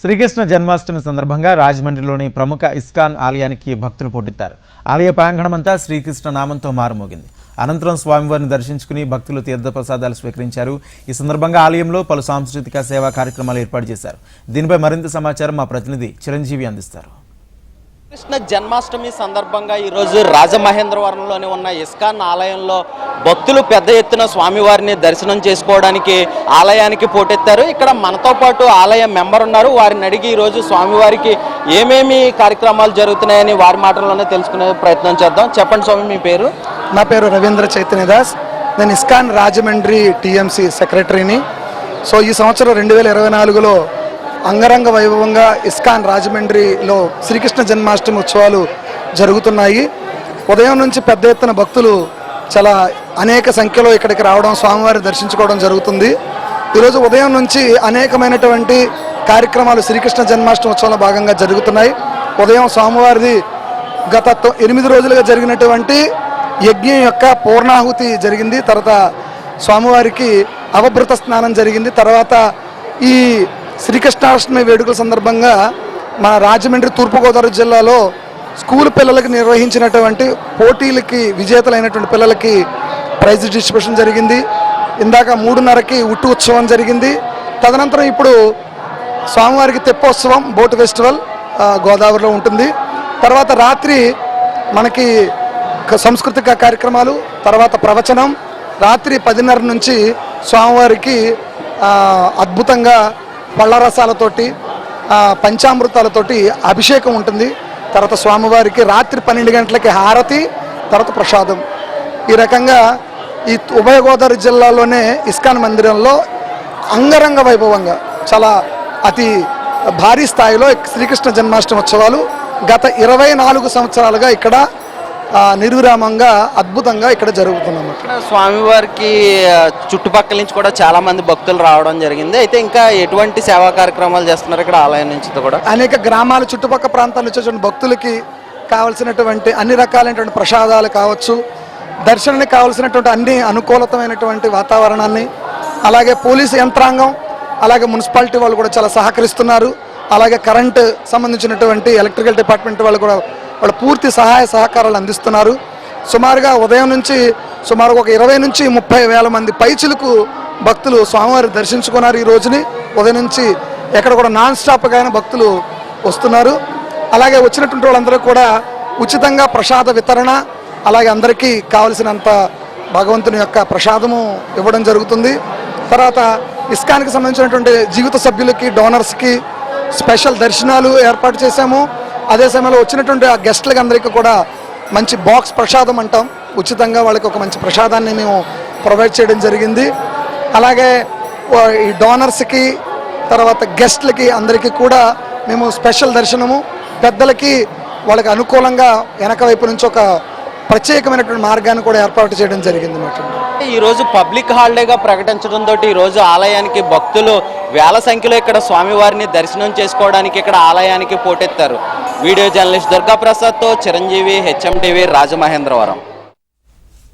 శ్రీకృష్ణ జన్మాష్టమి సందర్భంగా రాజమండ్రిలోని ప్రముఖ ఇస్కాన్ ఆలయానికి భక్తులు పోటెత్తారు. ఆలయ ప్రాంగణమంతా శ్రీకృష్ణ నామంతో మారుమోగింది. అనంతరం స్వామివారిని దర్శించుకుని భక్తులు తీర్థప్రసాదాలు స్వీకరించారు. ఈ సందర్భంగా ఆలయంలో పలు సాంస్కృతిక సేవా కార్యక్రమాలు ఏర్పాటు చేశారు. దీనిపై మరింత సమాచారం మా ప్రతినిధి చిరంజీవి అందిస్తారు. కృష్ణ జన్మాష్టమి సందర్భంగా ఈరోజు రాజమహేంద్రవరంలోని ఉన్న ఇస్కాన్ ఆలయంలో భక్తులు పెద్ద ఎత్తున స్వామివారిని దర్శనం చేసుకోవడానికి ఆలయానికి పోటెత్తారు. ఇక్కడ మనతో పాటు ఆలయ మెంబర్ ఉన్నారు. వారిని అడిగి ఈరోజు స్వామివారికి ఏమేమి కార్యక్రమాలు జరుగుతున్నాయని వారి మాటల్లోనే తెలుసుకునే ప్రయత్నం చేద్దాం. చెప్పండి స్వామి మీ పేరు? నా పేరు రవీంద్ర చైతన్యదాస్. నేను ఇస్కాన్ రాజమండ్రి టీఎంసీ సెక్రటరీని. సో ఈ సంవత్సరం రెండు వేల ఇరవై నాలుగులో అంగరంగ వైభవంగా ఇస్కాన్ రాజమండ్రిలో శ్రీకృష్ణ జన్మాష్టమి ఉత్సవాలు జరుగుతున్నాయి. ఉదయం నుంచి పెద్ద ఎత్తున భక్తులు చాలా అనేక సంఖ్యలో ఇక్కడికి రావడం స్వామివారిని దర్శించుకోవడం జరుగుతుంది. ఈరోజు ఉదయం నుంచి అనేకమైనటువంటి కార్యక్రమాలు శ్రీకృష్ణ జన్మాష్టమి ఉత్సవంలో భాగంగా జరుగుతున్నాయి. ఉదయం స్వామివారిది గత ఎనిమిది రోజులుగా జరిగినటువంటి యజ్ఞం యొక్క పూర్ణాహుతి జరిగింది. తర్వాత స్వామివారికి అవభృత స్నానం జరిగింది. తర్వాత ఈ శ్రీకృష్ణాష్టమి వేడుకల సందర్భంగా మన రాజమండ్రి తూర్పుగోదావరి జిల్లాలో స్కూల్ పిల్లలకి నిర్వహించినటువంటి పోటీలకి విజేతలైనటువంటి పిల్లలకి ప్రైజ్ డిస్ట్రిబ్యూషన్ జరిగింది. ఇందాక మూడున్నరకి ఉట్టు ఉత్సవం జరిగింది. తదనంతరం ఇప్పుడు స్వామివారికి తెప్పోత్సవం బోట్ ఫెస్టివల్ గోదావరిలో ఉంటుంది. తర్వాత రాత్రి మనకి సాంస్కృతిక కార్యక్రమాలు తర్వాత ప్రవచనం. రాత్రి పదిన్నర నుంచి స్వామివారికి అద్భుతంగా పళ్ళ రసాలతోటి పంచామృతాలతోటి అభిషేకం ఉంటుంది. తర్వాత స్వామివారికి రాత్రి పన్నెండు గంటలకి హారతి తర్వాత ప్రసాదం. ఈ రకంగా ఈ ఉభయ గోదావరి జిల్లాలోనే ఇస్కాన్ మందిరంలో అంగరంగ వైభవంగా చాలా అతి భారీ స్థాయిలో శ్రీకృష్ణ జన్మాష్టమి ఉత్సవాలు గత ఇరవై నాలుగు సంవత్సరాలుగా ఇక్కడ నిర్విరామంగా అద్భుతంగా ఇక్కడ జరుగుతున్నమాట. ఇక్కడ స్వామివారికి చుట్టుపక్కల నుంచి కూడా చాలా మంది భక్తులు రావడం జరిగింది. అయితే ఇంకా ఎటువంటి సేవా కార్యక్రమాలు చేస్తున్నారు ఇక్కడ ఆలయం నుంచి కూడా? అనేక గ్రామాల చుట్టుపక్కల ప్రాంతాల నుంచి వచ్చిన భక్తులకి కావలసినటువంటి అన్ని రకాలైనటువంటి ప్రసాదాలు కావచ్చు దర్శనానికి కావలసినటువంటి అన్ని అనుకూలతమైనటువంటి వాతావరణాన్ని అలాగే పోలీసు యంత్రాంగం అలాగే మున్సిపాలిటీ వాళ్ళు కూడా చాలా సహకరిస్తున్నారు. అలాగే కరెంటు సంబంధించినటువంటి ఎలక్ట్రికల్ డిపార్ట్మెంట్ వాళ్ళు కూడా వాళ్ళు పూర్తి సహాయ సహకారాలు అందిస్తున్నారు. సుమారుగా ఉదయం నుంచి సుమారు ఒక ఇరవై నుంచి ముప్పై వేల మంది పైచులకు భక్తులు స్వామివారి దర్శించుకున్నారు ఈ రోజుని. ఉదయం నుంచి ఎక్కడ కూడా నాన్ స్టాప్గా అయిన భక్తులు వస్తున్నారు. అలాగే వచ్చినటువంటి వాళ్ళందరూ కూడా ఉచితంగా ప్రసాద వితరణ అలాగే అందరికీ కావలసినంత భగవంతుని యొక్క ప్రసాదము ఇవ్వడం జరుగుతుంది. తర్వాత ఇస్కాన్కి సంబంధించినటువంటి జీవిత సభ్యులకి డోనర్స్కి స్పెషల్ దర్శనాలు ఏర్పాటు చేశాము. అదే సమయంలో వచ్చినటువంటి ఆ గెస్ట్లకి అందరికీ కూడా మంచి బాక్స్ ప్రసాదం అంటాం. ఉచితంగా వాళ్ళకి ఒక మంచి ప్రసాదాన్ని మేము ప్రొవైడ్ చేయడం జరిగింది. అలాగే ఈ డోనర్స్కి తర్వాత గెస్ట్లకి అందరికీ కూడా మేము స్పెషల్ దర్శనము. పెద్దలకి వాళ్ళకి అనుకూలంగా వెనక వైపు నుంచి ఒక ప్రత్యేకమైనటువంటి మార్గాన్ని కూడా ఏర్పాటు చేయడం జరిగింది అన్నమాట ఈరోజు పబ్లిక్ హాలిడేగా ప్రకటించడంతో ఈ రోజు ఆలయానికి భక్తులు వేల సంఖ్యలో ఇక్కడ స్వామివారిని దర్శనం చేసుకోవడానికి ఇక్కడ ఆలయానికి పోటెత్తారు. వీడియో జర్నలిస్ట్ దుర్గాప్రసాద్తో చిరంజీవి హెచ్ఎంటీవీ రాజమహేంద్రవరం.